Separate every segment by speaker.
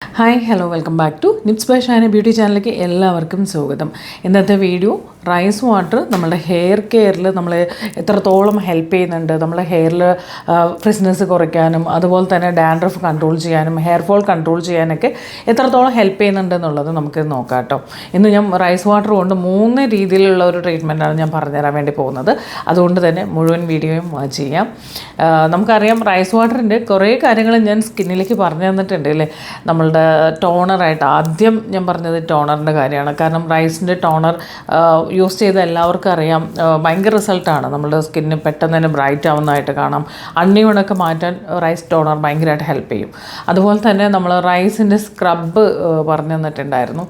Speaker 1: Hi hello welcome back to Nips by Shaina beauty ചാനലിലേക്ക് എല്ലാവർക്കും സ്വാഗതം. ഇന്നത്തെ വീഡിയോ റൈസ് വാട്ടർ നമ്മുടെ ഹെയർ കെയറിൽ നമ്മൾ എത്രത്തോളം ഹെൽപ്പ് ചെയ്യുന്നുണ്ട്. നമ്മുടെ ഹെയറിൽ ഫ്രിസ്നെസ് കുറയ്ക്കാനും അതുപോലെ തന്നെ ഡാൻഡ്രഫ് കൺട്രോൾ ചെയ്യാനും ഹെയർ ഫോൾ കൺട്രോൾ ചെയ്യാനൊക്കെ എത്രത്തോളം ഹെൽപ്പ് ചെയ്യുന്നുണ്ട് എന്നുള്ളത് നമുക്ക് നോക്കാം കേട്ടോ. ഇന്ന് ഞാൻ റൈസ് വാട്ടർ കൊണ്ട് മൂന്ന് രീതിയിലുള്ള ഒരു ട്രീറ്റ്മെന്റാണ് ഞാൻ പറഞ്ഞുതരാൻ വേണ്ടി പോകുന്നത്. അതുകൊണ്ട് തന്നെ മുഴുവൻ വീഡിയോയും ചെയ്യാം. നമുക്കറിയാം റൈസ് വാട്ടറിന്റെ കുറേ കാര്യങ്ങൾ ഞാൻ സ്കിന്നിലേക്ക് പറഞ്ഞു തന്നിട്ടുണ്ട് അല്ലേ? നമ്മളുടെ ടോണറായിട്ട് ആദ്യം ഞാൻ പറഞ്ഞത് ടോണറിന്റെ കാര്യമാണ്. കാരണം റൈസിന്റെ ടോണർ യൂസ് ചെയ്ത എല്ലാവർക്കും അറിയാം. ഭയങ്കര റിസൾട്ടാണ്. നമ്മുടെ സ്കിന്ന് പെട്ടെന്ന് തന്നെ ബ്രൈറ്റ് ആവുന്നതായിട്ട് കാണാം. അണ്ണിയുണൊക്കെ മാറ്റാൻ റൈസ് ടോണർ ഭയങ്കരമായിട്ട് ഹെൽപ്പ് ചെയ്യും. അതുപോലെ തന്നെ നമ്മൾ റൈസിന്റെ സ്ക്രബ്ബ് പറഞ്ഞു തന്നിട്ടുണ്ടായിരുന്നു.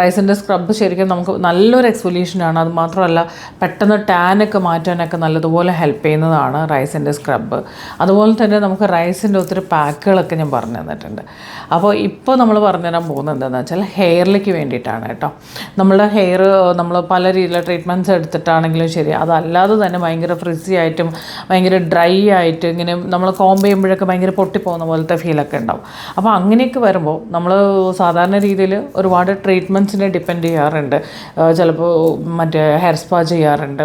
Speaker 1: റൈസിന്റെ സ്ക്രബ്ബ് ശരിക്കും നമുക്ക് നല്ലൊരു എക്സ്പൊല്യൂഷനാണ് അത് മാത്രമല്ല പെട്ടെന്ന് ടാനൊക്കെ മാറ്റാനൊക്കെ നല്ലതുപോലെ ഹെൽപ്പ് ചെയ്യുന്നതാണ് റൈസിന്റെ സ്ക്രബ്ബ് അതുപോലെ തന്നെ നമുക്ക് റൈസിന്റെ ഒത്തിരി പാക്കുകളൊക്കെ ഞാൻ പറഞ്ഞു തന്നിട്ടുണ്ട്. അപ്പോൾ ഇപ്പോൾ നമ്മൾ പറഞ്ഞു പറഞ്ഞുതരാൻ പോകുന്നത് എന്താണെന്ന് വെച്ചാൽ ഹെയറിലേക്ക് വേണ്ടിയിട്ടാണ് കേട്ടോ. നമ്മുടെ ഹെയർ നമ്മൾ പല രീതിയിലുള്ള ട്രീറ്റ്മെന്റ്സ് എടുത്തിട്ടാണെങ്കിലും ശരി അതല്ലാതെ തന്നെ ഭയങ്കര ഫ്രിസി ആയിട്ടും ഭയങ്കര ഡ്രൈ ആയിട്ട് ഇങ്ങനെ നമ്മൾ കോംബ് ചെയ്യുമ്പോഴൊക്കെ ഭയങ്കര പൊട്ടിപ്പോകുന്ന പോലത്തെ ഫീലൊക്കെ ഉണ്ടാവും. അപ്പോൾ അങ്ങനെയൊക്കെ വരുമ്പോൾ നമ്മൾ സാധാരണ രീതിയിൽ ഒരുപാട് ട്രീറ്റ്മെന്റ്സിനെ ഡിപ്പെൻഡ് ചെയ്യാറുണ്ട്. ചിലപ്പോൾ മറ്റേ ഹെയർ സ്പാ ചെയ്യാറുണ്ട്.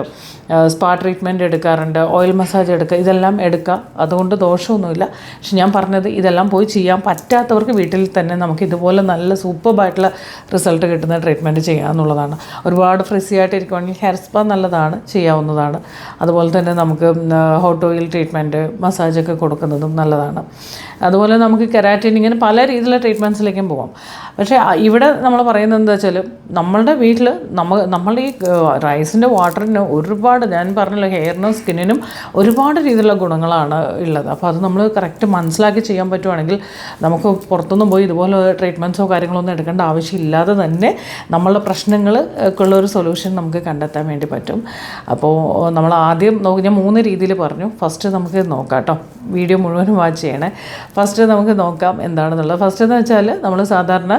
Speaker 1: സ്പാ ട്രീറ്റ്മെന്റ് എടുക്കാറുണ്ട്. ഓയിൽ മസാജ് എടുക്കുക ഇതെല്ലാം എടുക്കുക അതുകൊണ്ട് ദോഷമൊന്നുമില്ല. പക്ഷെ ഞാൻ പറഞ്ഞത് ഇതെല്ലാം പോയി ചെയ്യാൻ പറ്റാത്തവർക്ക് വീട്ടിൽ തന്നെ നമുക്ക് ഇതുപോലെ നല്ല സൂപ്പർബായിട്ടുള്ള റിസൾട്ട് കിട്ടുന്ന ട്രീറ്റ്മെന്റ് ചെയ്യാമെന്നുള്ളതാണ് ഒരുപാട് ഫ്രിസി ആയിട്ട് ഇരിക്കുവാണെങ്കിൽ ഹെയർ സ്പാ നല്ലതാണ് ചെയ്യാവുന്നതാണ്. അതുപോലെ തന്നെ നമുക്ക് ഹോട്ട് ഓയിൽ ട്രീറ്റ്മെന്റ് മസാജൊക്കെ കൊടുക്കുന്നതും നല്ലതാണ്. അതുപോലെ നമുക്ക് കെരാറ്റിൻ ഇങ്ങനെ പല രീതിയിലുള്ള ട്രീറ്റ്മെന്റ്സിലേക്കും പോകാം പക്ഷേ ഇവിടെ നമ്മൾ പറയുന്നത് എന്താ വെച്ചാൽ നമ്മളുടെ വീട്ടിൽ നമ്മൾ നമ്മളുടെ ഈ റൈസിന്റെ വാട്ടറിന് ഒരുപാട് ഞാൻ പറഞ്ഞല്ലോ ഹെയറിനും സ്കിന്നിനും ഒരുപാട് രീതിയിലുള്ള ഗുണങ്ങളാണ് ഉള്ളത്. അപ്പോൾ അത് നമ്മൾ കറക്റ്റ് മനസ്സിലാക്കി ചെയ്യാൻ പറ്റുവാണെങ്കിൽ നമുക്ക് പുറത്തൊന്നും പോയി ഇതുപോലെ ട്രീറ്റ്മെന്റ്സോ കാര്യങ്ങളോ ഒന്നും എടുക്കേണ്ട ആവശ്യമില്ലാതെ തന്നെ നമ്മളുടെ പ്രശ്നങ്ങൾ ഉള്ള ഒരു സൊല്യൂഷൻ നമുക്ക് കണ്ടെത്താൻ വേണ്ടി പറ്റും. അപ്പോൾ നമ്മൾ ആദ്യം നോക്കി ഞാൻ മൂന്ന് രീതിയിൽ പറഞ്ഞു. ഫസ്റ്റ് നമുക്ക് നോക്കാം കേട്ടോ വീഡിയോ മുഴുവനും വാച്ച് ചെയ്യണേ. ഫസ്റ്റ് നമുക്ക് നോക്കാം എന്താണെന്നുള്ളത്. ഫസ്റ്റ് എന്ന് വെച്ചാൽ നമ്മൾ സാധാരണ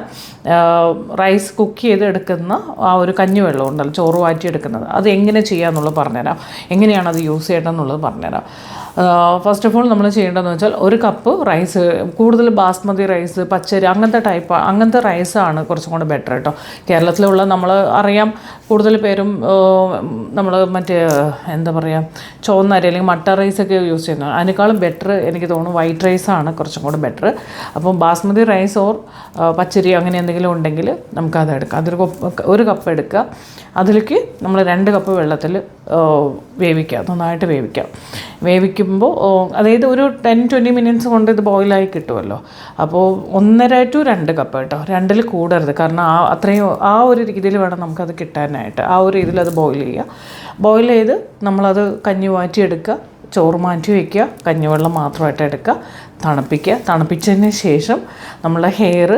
Speaker 1: റൈസ് കുക്ക് ചെയ്ത് എടുക്കുന്ന ആ ഒരു കഞ്ഞിവെള്ളം ഉണ്ടല്ലോ ചോറ് വാറ്റി എടുക്കുന്നത് അത് എങ്ങനെ ചെയ്യാമെന്നുള്ളത് പറഞ്ഞുതരാം. എങ്ങനെയാണ് അത് യൂസ് ചെയ്യേണ്ടതെന്നുള്ളത് പറഞ്ഞുതരാം. ഫസ്റ്റ് ഓഫ് ഓൾ നമ്മൾ ചെയ്യേണ്ടതെന്ന് വെച്ചാൽ ഒരു കപ്പ് റൈസ് കൂടുതൽ ബാസ്മതി റൈസ് പച്ചരി അങ്ങനത്തെ ടൈപ്പ് അങ്ങനത്തെ റൈസാണ് കുറച്ചും കൂടെ ബെറ്റർ കേട്ടോ കേരളത്തിലുള്ള നമ്മൾ അറിയാം കൂടുതൽ പേരും നമ്മൾ മറ്റേ എന്താ പറയുക ചുവന്ന അരി അല്ലെങ്കിൽ മട്ട റൈസൊക്കെ യൂസ് ചെയ്യുന്നത് അതിനേക്കാളും ബെറ്റർ എനിക്ക് തോന്നുന്നു വൈറ്റ് റൈസാണ് കുറച്ചും കൂടെ ബെറ്റർ അപ്പം ബാസ്മതി റൈസ് ഓർ പച്ചരി അങ്ങനെ എന്തെങ്കിലും ഉണ്ടെങ്കിൽ നമുക്കത് എടുക്കാം. അതൊരു ഒരു കപ്പ് എടുക്കുക. അതിലേക്ക് നമ്മൾ രണ്ട് കപ്പ് വെള്ളത്തിൽ വേവിക്കുക നന്നായിട്ട് വേവിക്കാം. വേവിക്കുമ്പോൾ അതായത് ഒരു ടെൻ ട്വന്റി മിനിറ്റ്സ് കൊണ്ട് ഇത് ബോയിലായി കിട്ടുമല്ലോ അപ്പോൾ ഒന്നര ടു രണ്ട് കപ്പ് കേട്ടോ. രണ്ടിൽ കൂടരുത്. കാരണം ആ അത്രയും ആ ഒരു രീതിയിൽ വേണം നമുക്കത് കിട്ടാനായിട്ട്. ആ ഒരു രീതിയിൽ അത് ബോയിൽ ചെയ്യുക ബോയിൽ ചെയ്ത് നമ്മളത് കഞ്ഞി മാറ്റിയെടുക്കുക ചോറ് മാറ്റി വയ്ക്കുക കഞ്ഞിവെള്ളം മാത്രമായിട്ട് എടുക്കുക. തണുപ്പിക്കുക. തണുപ്പിച്ചതിന് ശേഷം നമ്മളെ ഹെയർ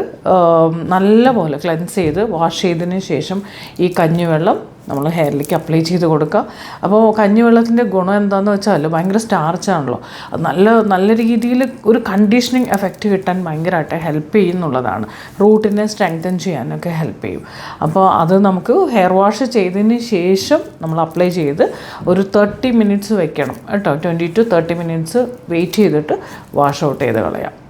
Speaker 1: നല്ലപോലെ ക്ലെൻസ് ചെയ്ത് വാഷ് ചെയ്തതിന് ശേഷം ഈ കഞ്ഞിവെള്ളം നമ്മൾ ഹെയറിലേക്ക് അപ്ലൈ ചെയ്ത് കൊടുക്കുക. അപ്പോൾ കഞ്ഞിവെള്ളത്തിന്റെ ഗുണം എന്താണെന്ന് വെച്ചാൽ ഭയങ്കര സ്റ്റാർച്ചാണല്ലോ അത് നല്ല നല്ല രീതിയിൽ ഒരു കണ്ടീഷനിങ് എഫക്റ്റ് കിട്ടാൻ ഭയങ്കരമായിട്ട് ഹെൽപ്പ് ചെയ്യുന്നുള്ളതാണ്. റൂട്ടിനെ സ്ട്രെങ്തൻ ചെയ്യാനൊക്കെ ഹെൽപ്പ് ചെയ്യും. അപ്പോൾ അത് നമുക്ക് ഹെയർ വാഷ് ചെയ്തതിന് ശേഷം നമ്മൾ അപ്ലൈ ചെയ്ത് ഒരു തേർട്ടി മിനിറ്റ്സ് വെക്കണം. കേട്ടോ. Twenty two thirty minutes wait ചെയ്തിട്ട് വാഷ് ഔട്ട് ചെയ്ത് കളയാം.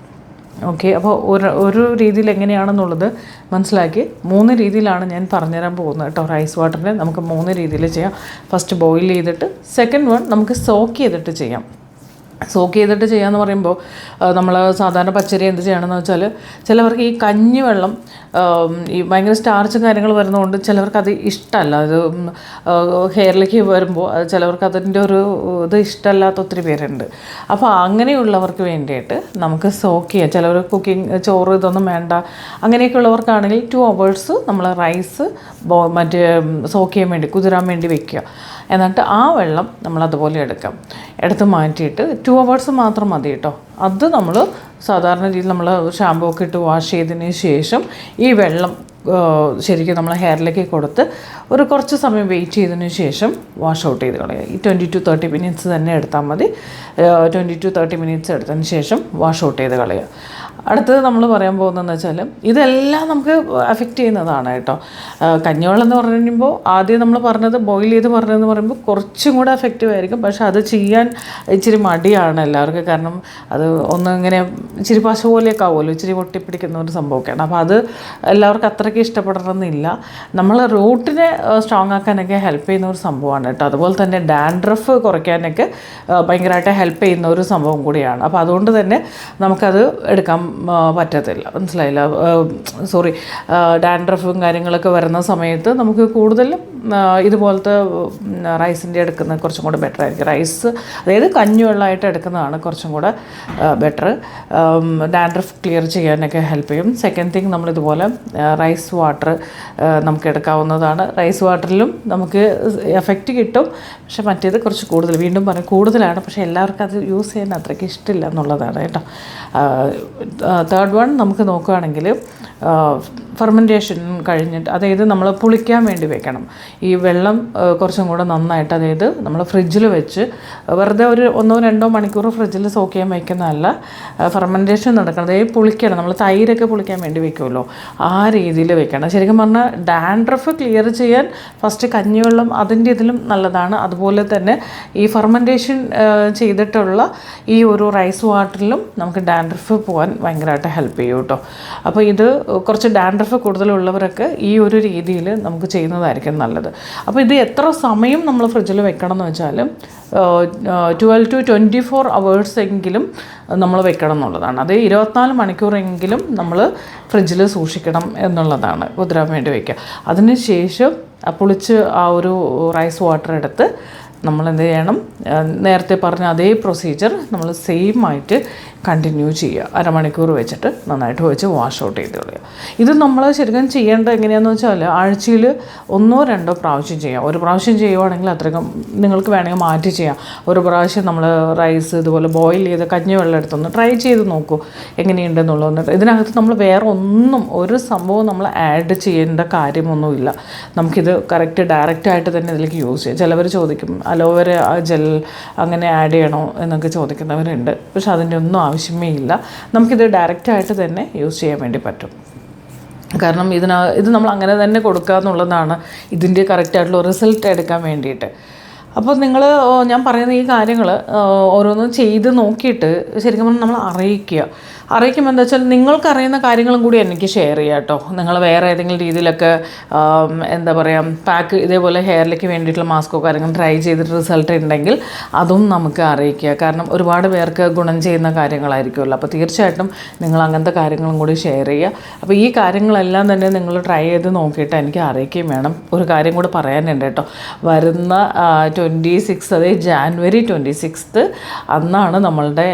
Speaker 1: ഓക്കെ അപ്പോൾ ഒരു ഒരു രീതിയിൽ എങ്ങനെയാണെന്നുള്ളത് മനസ്സിലാക്കി. മൂന്ന് രീതിയിലാണ് ഞാൻ പറഞ്ഞുതരാൻ പോകുന്നത് കേട്ടോ റൈസ് വാട്ടറിനെ നമുക്ക് മൂന്ന് രീതിയിൽ ചെയ്യാം. ഫസ്റ്റ് ബോയിൽ ചെയ്തിട്ട് സെക്കൻഡ് വൺ നമുക്ക് സോക്ക് ചെയ്തിട്ട് ചെയ്യാം. സോക്ക് ചെയ്തിട്ട് ചെയ്യാമെന്ന് പറയുമ്പോൾ നമ്മൾ സാധാരണ പച്ചരി എന്ത് ചെയ്യണമെന്ന് വെച്ചാൽ ചിലവർക്ക് ഈ കഞ്ഞി വെള്ളം ഈ ഭയങ്കര സ്റ്റാർച്ച് കാര്യങ്ങൾ വരുന്നതുകൊണ്ട് ചിലവർക്ക് അത് ഇഷ്ടമല്ല അത് ഹെയറിലേക്ക് വരുമ്പോൾ അത് ചിലവർക്ക് അതിന്റെ ഒരു ഇത് ഇഷ്ടമല്ലാത്ത ഒത്തിരി പേരുണ്ട്. അപ്പോൾ അങ്ങനെയുള്ളവർക്ക് വേണ്ടിയിട്ട് നമുക്ക് സോക്ക് ചെയ്യാം. ചിലവർ കുക്കിംഗ് ചോറ് ഇതൊന്നും വേണ്ട. അങ്ങനെയൊക്കെ ഉള്ളവർക്കാണെങ്കിൽ ടു അവേഴ്സ് നമ്മൾ റൈസ് മറ്റേ സോക്ക് ചെയ്യാൻ വേണ്ടി കുതിരാൻ വേണ്ടി വെക്കുക. എന്നിട്ട് ആ വെള്ളം നമ്മൾ അതുപോലെ എടുക്കാം. എടുത്ത് മാറ്റിയിട്ട് ടു അവേഴ്സ് മാത്രം മതി കേട്ടോ. അത് നമ്മൾ സാധാരണ രീതിയിൽ നമ്മൾ ഷാമ്പൂ ഒക്കെ ഇട്ട് വാഷ് ചെയ്തതിന് ശേഷം ഈ വെള്ളം ശരിക്കും നമ്മൾ ഹെയറിലേക്ക് കൊടുത്ത് ഒരു കുറച്ച് സമയം വെയിറ്റ് ചെയ്തതിന് ശേഷം വാഷ് ഔട്ട് ചെയ്ത് കളയുക ഈ ട്വന്റി ടു തേർട്ടി മിനിറ്റ്സ് തന്നെ എടുത്താൽ മതി. ട്വന്റി ടു തേർട്ടി മിനിറ്റ്സ് എടുത്തതിന് ശേഷം വാഷ് ഔട്ട് ചെയ്ത് കളയുക അടുത്തത് നമ്മൾ പറയാൻ പോകുന്നതെന്ന് വെച്ചാൽ ഇതെല്ലാം നമുക്ക് അഫക്റ്റ് ചെയ്യുന്നതാണ് കേട്ടോ. കഞ്ഞിവെള്ളം എന്ന് പറയുമ്പോൾ ആദ്യം നമ്മൾ പറഞ്ഞത് ബോയിൽ ചെയ്ത് പറഞ്ഞതെന്ന് പറയുമ്പോൾ കുറച്ചും കൂടെ എഫക്റ്റീവ് ആയിരിക്കും. പക്ഷേ അത് ചെയ്യാൻ ഇച്ചിരി മടിയാണ് എല്ലാവർക്കും. കാരണം അത് ഒന്ന് ഇങ്ങനെ ഇച്ചിരി പശ പോലെയൊക്കെ ആവുമല്ലോ. ഇച്ചിരി പൊട്ടിപ്പിടിക്കുന്ന ഒരു സംഭവമൊക്കെയാണ്. അപ്പോൾ അത് എല്ലാവർക്കും അത്രയ്ക്ക് ഇഷ്ടപ്പെടണമെന്നില്ല. നമ്മൾ റൂട്ടിനെ സ്ട്രോങ് ആക്കാനൊക്കെ ഹെൽപ്പ് ചെയ്യുന്ന ഒരു സംഭവമാണ് കേട്ടോ. അതുപോലെ തന്നെ ഡാൻഡ്രഫ് കുറയ്ക്കാനൊക്കെ ഭയങ്കരമായിട്ട് ഹെൽപ്പ് ചെയ്യുന്ന ഒരു സംഭവം കൂടിയാണ്. അപ്പോൾ അതുകൊണ്ട് തന്നെ നമുക്കത് എടുക്കാൻ ആ, പറ്റത്തില്ല. മനസ്സിലായില്ല? സോറി ഡാൻഡ്രഫും കാര്യങ്ങളൊക്കെ വരുന്ന സമയത്ത് നമുക്ക് കൂടുതലും ഇതുപോലത്തെ റൈസിന്റെ എടുക്കുന്നത് കുറച്ചും കൂടെ ബെറ്റർ ആയിരിക്കും. റൈസ് അതായത് കഞ്ഞുവെള്ളമായിട്ട് എടുക്കുന്നതാണ് കുറച്ചും കൂടെ ബെറ്റർ. ഡാൻഡ്രഫ് ക്ലിയർ ചെയ്യാനൊക്കെ ഹെൽപ്പ് ചെയ്യും. സെക്കൻഡ് തിങ് നമ്മളിതുപോലെ റൈസ് വാട്ടർ നമുക്ക് എടുക്കാവുന്നതാണ്. റൈസ് വാട്ടറിലും നമുക്ക് എഫക്റ്റ് കിട്ടും. പക്ഷെ മറ്റേത് കുറച്ച് കൂടുതൽ വീണ്ടും പറയും കൂടുതലാണ്. പക്ഷേ എല്ലാവർക്കും അത് യൂസ് ചെയ്യാൻ അത്രയ്ക്ക് ഇഷ്ടമില്ല എന്നുള്ളതാണ് കേട്ടോ. തേർഡ് വൺ നമുക്ക് നോക്കുകയാണെങ്കിൽ ഫെർമെന്റേഷൻ കഴിഞ്ഞിട്ട് അതായത് നമ്മൾ പുളിക്കാൻ വേണ്ടി വെക്കണം. ഈ വെള്ളം കുറച്ചും കൂടെ നന്നായിട്ട് അതായത് നമ്മൾ ഫ്രിഡ്ജിൽ വെച്ച് വെറുതെ ഒരു ഒന്നോ രണ്ടോ മണിക്കൂർ ഫ്രിഡ്ജിൽ സോക്ക് ചെയ്യാൻ വയ്ക്കുന്നതല്ല ഫെർമെന്റേഷൻ നടക്കണം. അതായത് പുളിക്കണം. നമ്മൾ തൈരൊക്കെ പുളിക്കാൻ വേണ്ടി വെക്കുമല്ലോ. ആ രീതിയിൽ വെക്കണം. ശരിക്കും പറഞ്ഞാൽ ഡാൻഡ്രഫ് ക്ലിയർ ചെയ്യാൻ ഫസ്റ്റ് കഞ്ഞിവെള്ളം അതിന്റെ ഇതിലും നല്ലതാണ്. അതുപോലെ തന്നെ ഈ ഫെർമെന്റേഷൻ ചെയ്തിട്ടുള്ള ഈ ഒരു റൈസ് വാട്ടറിലും നമുക്ക് ഡാൻഡ്രഫ് പോകാൻ ഭയങ്കരമായിട്ട് ഹെൽപ്പ് ചെയ്യും കേട്ടോ അപ്പോൾ ഇത് കുറച്ച് ഡാൻഡ്രഫ് കൂടുതലുള്ളവരൊക്കെ ഈ ഒരു രീതിയിൽ നമുക്ക് ചെയ്യുന്നതായിരിക്കും നല്ലത്. അപ്പോൾ ഇത് എത്ര സമയം നമ്മൾ ഫ്രിഡ്ജിൽ വെക്കണം എന്ന് വെച്ചാൽ twelve to twenty four hours എങ്കിലും നമ്മൾ വെക്കണം എന്നുള്ളതാണ്. അത് ഇരുപത്തിനാല് മണിക്കൂറെങ്കിലും നമ്മൾ ഫ്രിഡ്ജിൽ സൂക്ഷിക്കണം എന്നുള്ളതാണ് കുതിരാൻ വേണ്ടി വയ്ക്കുക അതിന് ശേഷം ആ പുളിച്ച് ആ ഒരു റൈസ് വാട്ടർ എടുത്ത് നമ്മൾ എന്ത് ചെയ്യണം നേരത്തെ പറഞ്ഞ അതേ പ്രൊസീജിയർ നമ്മൾ സെയിം ആയിട്ട് കണ്ടിന്യൂ ചെയ്യുക. അരമണിക്കൂർ വെച്ചിട്ട് നന്നായിട്ട് വെച്ച് വാഷ് ഔട്ട് ചെയ്ത് കളയുക. ഇത് നമ്മൾ ശരിക്കും ചെയ്യേണ്ടത് എങ്ങനെയാണെന്ന് വെച്ചാൽ ആഴ്ചയിൽ ഒന്നോ രണ്ടോ പ്രാവശ്യം ചെയ്യാം. ഒരു പ്രാവശ്യം ചെയ്യുവാണെങ്കിൽ അത്രയ്ക്കും നിങ്ങൾക്ക് വേണമെങ്കിൽ മാറ്റി ചെയ്യാം. ഒരു പ്രാവശ്യം നമ്മൾ റൈസ് ഇതുപോലെ ബോയിൽ ചെയ്ത് കഞ്ഞി വെള്ളം എടുത്തൊന്ന് ട്രൈ ചെയ്ത് നോക്കൂ എങ്ങനെയുണ്ടെന്നുള്ളത്. ഇതിനകത്ത് നമ്മൾ വേറെ ഒന്നും ഒരു സംഭവം നമ്മൾ ആഡ് ചെയ്യേണ്ട കാര്യമൊന്നുമില്ല. നമുക്കിത് കറക്റ്റ് ഡയറക്റ്റായിട്ട് തന്നെ ഇതിലേക്ക് യൂസ് ചെയ്യാം. ചിലവർ ചോദിക്കും അലോവേര ജെൽ അങ്ങനെ ആഡ് ചെയ്യണോ എന്നൊക്കെ ചോദിക്കുന്നവരുണ്ട്. പക്ഷെ അതിന്റെ ഒന്നും ആവശ്യമേ ഇല്ല. നമുക്കിത് ഡയറക്റ്റായിട്ട് തന്നെ യൂസ് ചെയ്യാൻ വേണ്ടി പറ്റും. കാരണം ഇതിന ഇത് നമ്മൾ അങ്ങനെ തന്നെ കൊടുക്കുക എന്നുള്ളതാണ് ഇതിന്റെ കറക്റ്റായിട്ടുള്ള റിസൾട്ട് എടുക്കാൻ വേണ്ടിയിട്ട്. അപ്പോൾ നിങ്ങൾ ഞാൻ പറയുന്ന ഈ കാര്യങ്ങൾ ഓരോന്നും ചെയ്ത് നോക്കിയിട്ട് ശരിക്കും പറഞ്ഞാൽ നമ്മൾ അറിയിക്കുക. അറിയിക്കുമ്പോൾ എന്താ വെച്ചാൽ നിങ്ങൾക്കറിയുന്ന കാര്യങ്ങളും കൂടി എനിക്ക് ഷെയർ ചെയ്യാം കേട്ടോ. നിങ്ങൾ വേറെ ഏതെങ്കിലും രീതിയിലൊക്കെ എന്താ പറയുക പാക്ക് ഇതേപോലെ ഹെയറിലേക്ക് വേണ്ടിയിട്ടുള്ള മാസ്കോ കാര്യങ്ങളും ട്രൈ ചെയ്തിട്ട് റിസൾട്ട് ഉണ്ടെങ്കിൽ അതും നമുക്ക് അറിയിക്കുക. കാരണം ഒരുപാട് പേർക്ക് ഗുണം ചെയ്യുന്ന കാര്യങ്ങളായിരിക്കുമല്ലോ. അപ്പോൾ തീർച്ചയായിട്ടും നിങ്ങൾ അങ്ങനത്തെ കാര്യങ്ങളും കൂടി ഷെയർ ചെയ്യുക. അപ്പോൾ ഈ കാര്യങ്ങളെല്ലാം തന്നെ നിങ്ങൾ ട്രൈ ചെയ്ത് നോക്കിയിട്ട് എനിക്ക് അറിയിക്കുകയും വേണം. ഒരു കാര്യം കൂടി പറയാനുണ്ട് കേട്ടോ. വരുന്ന ട്വന്റി സിക്സ് അതായത് ജാനുവരി ട്വന്റി സിക്സ്ത്ത് അന്നാണ് നമ്മളുടെ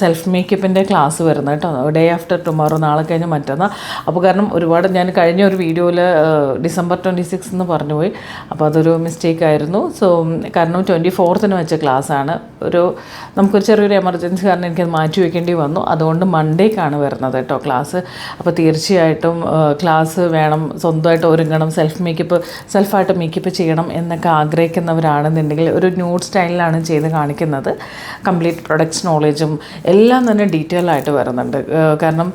Speaker 1: സെൽഫ് മേക്കപ്പിന്റെ ക്ലാസ് വരുന്നത് കേട്ടോ. ഡേ ആഫ്റ്റർ ടുമോറോ നാളെ കഴിഞ്ഞ് മറ്റന്നാൾ അപ്പോൾ കാരണം ഒരുപാട് ഞാൻ കഴിഞ്ഞ ഒരു വീഡിയോയിൽ ഡിസംബർ ട്വന്റി സിക്സ് എന്ന് പറഞ്ഞു പോയി. അപ്പോൾ അതൊരു മിസ്റ്റേക്ക് ആയിരുന്നു. സോ കാരണം ട്വന്റി ഫോർത്തിന് വെച്ച ക്ലാസ്സാണ് ഒരു നമുക്കൊരു ചെറിയൊരു എമർജൻസി കാരണം എനിക്കത് മാറ്റി വെക്കേണ്ടി വന്നു. അതുകൊണ്ട് മൺഡേക്കാണ് വരുന്നത് കേട്ടോ ക്ലാസ് അപ്പോൾ തീർച്ചയായിട്ടും ക്ലാസ് വേണം സ്വന്തമായിട്ട് ഒരുങ്ങണം. സെൽഫ് മേക്കപ്പ് സെൽഫായിട്ട് മേക്കപ്പ് ചെയ്യണം എന്നൊക്കെ ആഗ്രഹിക്കുന്നവരാണെന്നുണ്ടെങ്കിൽ ഒരു ന്യൂഡ് സ്റ്റൈലിലാണ് ചെയ്ത് കാണിക്കുന്നത്. കംപ്ലീറ്റ് പ്രൊഡക്ട്സ് നോളേജും എല്ലാം തന്നെ ഡീറ്റെയിൽ ആയിട്ട് വരുന്നുണ്ട്. കാരണം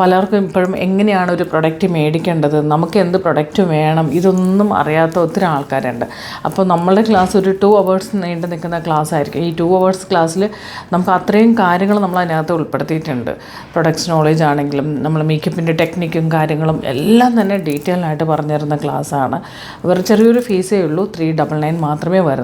Speaker 1: പലർക്കും ഇപ്പോഴും എങ്ങനെയാണ് ഒരു പ്രൊഡക്റ്റ് മേടിക്കേണ്ടത് നമുക്ക് എന്ത് പ്രൊഡക്റ്റ് വേണം ഇതൊന്നും അറിയാത്ത ഒത്തിരി ആൾക്കാരുണ്ട്. അപ്പോൾ നമ്മളുടെ ക്ലാസ് ഒരു ടു അവേഴ്സ് നീണ്ടു നിൽക്കുന്ന ക്ലാസ് ആയിരിക്കും. ഈ ടു അവേഴ്സ് ക്ലാസ്സിൽ നമുക്ക് അത്രയും കാര്യങ്ങൾ നമ്മൾ അതിനകത്ത് ഉൾപ്പെടുത്തിയിട്ടുണ്ട്. പ്രൊഡക്ട്സ് നോളേജ് ആണെങ്കിലും നമ്മൾ മേക്കപ്പിന്റെ ടെക്നിക്കും കാര്യങ്ങളും എല്ലാം തന്നെ ഡീറ്റെയിൽ ആയിട്ട് പറഞ്ഞു തരുന്ന ക്ലാസ്സാണ് വെറും ചെറിയൊരു ഫീസേ ഉള്ളൂ. ത്രീ ഡബിൾ നയൻ മാത്രമേ വരുന്നുള്ളൂ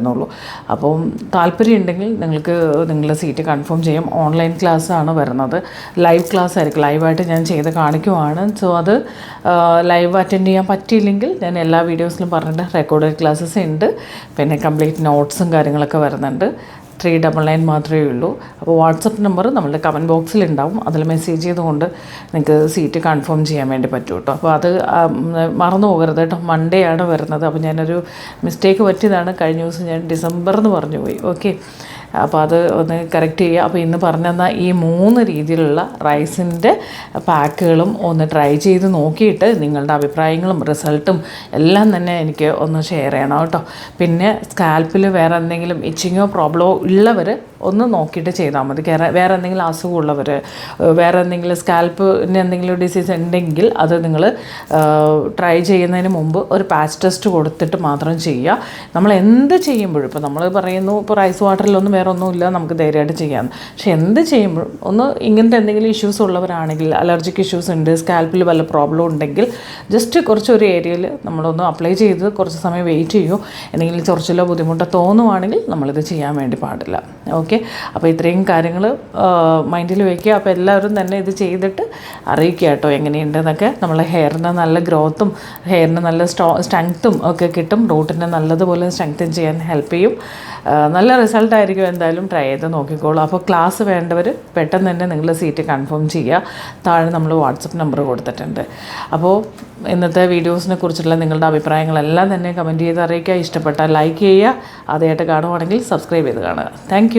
Speaker 1: അപ്പം താല്പര്യം ഉണ്ടെങ്കിൽ നിങ്ങൾക്ക് നിങ്ങളുടെ സീറ്റ് കൺഫേം ചെയ്യും. ഓൺലൈൻ ക്ലാസ് ആണ് വരുന്നത്. ലൈവ് ക്ലാസ് ആയിരിക്കും ലൈവായിട്ട് ഞാൻ ചെയ്ത് കാണിക്കുവാണ്. സോ അത് ലൈവ് അറ്റൻഡ് ചെയ്യാൻ പറ്റിയില്ലെങ്കിൽ ഞാൻ എല്ലാ വീഡിയോസിലും പറഞ്ഞിട്ട് റെക്കോർഡഡ് ക്ലാസ്സസ് ഉണ്ട്. പിന്നെ കംപ്ലീറ്റ് നോട്ട്സും കാര്യങ്ങളൊക്കെ വരുന്നുണ്ട്. ത്രീ ഡബിൾ നയൻ മാത്രമേ ഉള്ളൂ. അപ്പോൾ വാട്സപ്പ് നമ്പർ നമ്മളുടെ കമന്റ് ബോക്സിൽ ഉണ്ടാവും അതിൽ മെസ്സേജ് ചെയ്തുകൊണ്ട് നിങ്ങൾക്ക് സീറ്റ് കൺഫേം ചെയ്യാൻ വേണ്ടി പറ്റും കേട്ടോ അപ്പോൾ അത് മറന്നു പോകരുത് കേട്ടോ മൺഡേ ആണ് വരുന്നത്. അപ്പോൾ ഞാനൊരു മിസ്റ്റേക്ക് പറ്റിയതാണ്. കഴിഞ്ഞ ദിവസം ഞാൻ ഡിസംബർ എന്ന് പറഞ്ഞു പോയി. ഓക്കെ അപ്പോൾ അത് ഒന്ന് കറക്റ്റ് ചെയ്യുക. അപ്പോൾ ഇന്ന് പറഞ്ഞു തന്ന ഈ മൂന്ന് രീതിയിലുള്ള റൈസിന്റെ പാക്കുകളും ഒന്ന് ട്രൈ ചെയ്ത് നോക്കിയിട്ട് നിങ്ങളുടെ അഭിപ്രായങ്ങളും റിസൾട്ടും എല്ലാം തന്നെ എനിക്ക് ഒന്ന് ഷെയർ ചെയ്യണം കേട്ടോ. പിന്നെ സ്കാൽപ്പിൽ വേറെ എന്തെങ്കിലും ഇച്ചിങ്ങോ പ്രോബ്ലമോ ഉള്ളവർ ഒന്ന് നോക്കിയിട്ട് ചെയ്താൽ മതി. വേറെ എന്തെങ്കിലും അസുഖമുള്ളവർ വേറെ എന്തെങ്കിലും സ്കാൽപ്പിന് എന്തെങ്കിലും ഡിസീസ് ഉണ്ടെങ്കിൽ അത് നിങ്ങൾ ട്രൈ ചെയ്യുന്നതിന് മുമ്പ് ഒരു പാച്ച് ടെസ്റ്റ് കൊടുത്തിട്ട് മാത്രം ചെയ്യുക. നമ്മൾ എന്ത് ചെയ്യുമ്പോഴും ഇപ്പോൾ നമ്മൾ പറയുന്നു ഇപ്പോൾ റൈസ് വാട്ടറിലൊന്നും വേറെ ഒന്നുമില്ല നമുക്ക് ധൈര്യമായിട്ട് ചെയ്യാം. പക്ഷെ എന്ത് ചെയ്യുമ്പോഴും ഒന്ന് ഇങ്ങനത്തെ എന്തെങ്കിലും ഇഷ്യൂസ് ഉള്ളവരാണെങ്കിൽ അലർജിക് ഇഷ്യൂസ് ഉണ്ട് സ്കാൽപ്പിൽ വല്ല പ്രോബ്ലം ഉണ്ടെങ്കിൽ ജസ്റ്റ് കുറച്ചൊരു ഏരിയയിൽ നമ്മളൊന്ന് അപ്ലൈ ചെയ്ത് കുറച്ച് സമയം വെയിറ്റ് ചെയ്യൂ. എന്തെങ്കിലും ചൊറിച്ചിലോ ബുദ്ധിമുട്ടോ തോന്നുവാണെങ്കിൽ നമ്മളിത് ചെയ്യാൻ വേണ്ടി പാടില്ല. ഓക്കെ അപ്പോൾ ഇത്രയും കാര്യങ്ങൾ മൈൻഡിൽ വയ്ക്കുക. അപ്പോൾ എല്ലാവരും തന്നെ ഇത് ചെയ്തിട്ട് അറിയിക്കുക കേട്ടോ എങ്ങനെയുണ്ടെന്നൊക്കെ. നമ്മളെ ഹെയറിന് നല്ല ഗ്രോത്തും ഹെയറിന് നല്ല സ്ട്രോ സ്ട്രെങ്ത്തും ഒക്കെ കിട്ടും. റൂട്ടിനെ നല്ലതുപോലെ സ്ട്രെങ്തൻ ചെയ്യാൻ ഹെൽപ്പ് ചെയ്യും. നല്ല റിസൾട്ട് ആയിരിക്കും എന്തായാലും ട്രൈ ചെയ്ത് നോക്കിക്കോളൂ. അപ്പോൾ ക്ലാസ് വേണ്ടവർ പെട്ടെന്ന് തന്നെ നിങ്ങൾ സീറ്റ് കൺഫേം ചെയ്യുക. താഴെ നമ്മൾ വാട്സപ്പ് നമ്പർ കൊടുത്തിട്ടുണ്ട്. അപ്പോൾ ഇന്നത്തെ വീഡിയോസിനെ കുറിച്ചുള്ള നിങ്ങളുടെ അഭിപ്രായങ്ങളെല്ലാം തന്നെ കമന്റ് ചെയ്ത് അറിയിക്കുക. ഇഷ്ടപ്പെട്ടാൽ ലൈക്ക് ചെയ്യുക. ആദ്യമായിട്ട് കാണുവാണെങ്കിൽ സബ്സ്ക്രൈബ് ചെയ്ത് കാണുക. താങ്ക്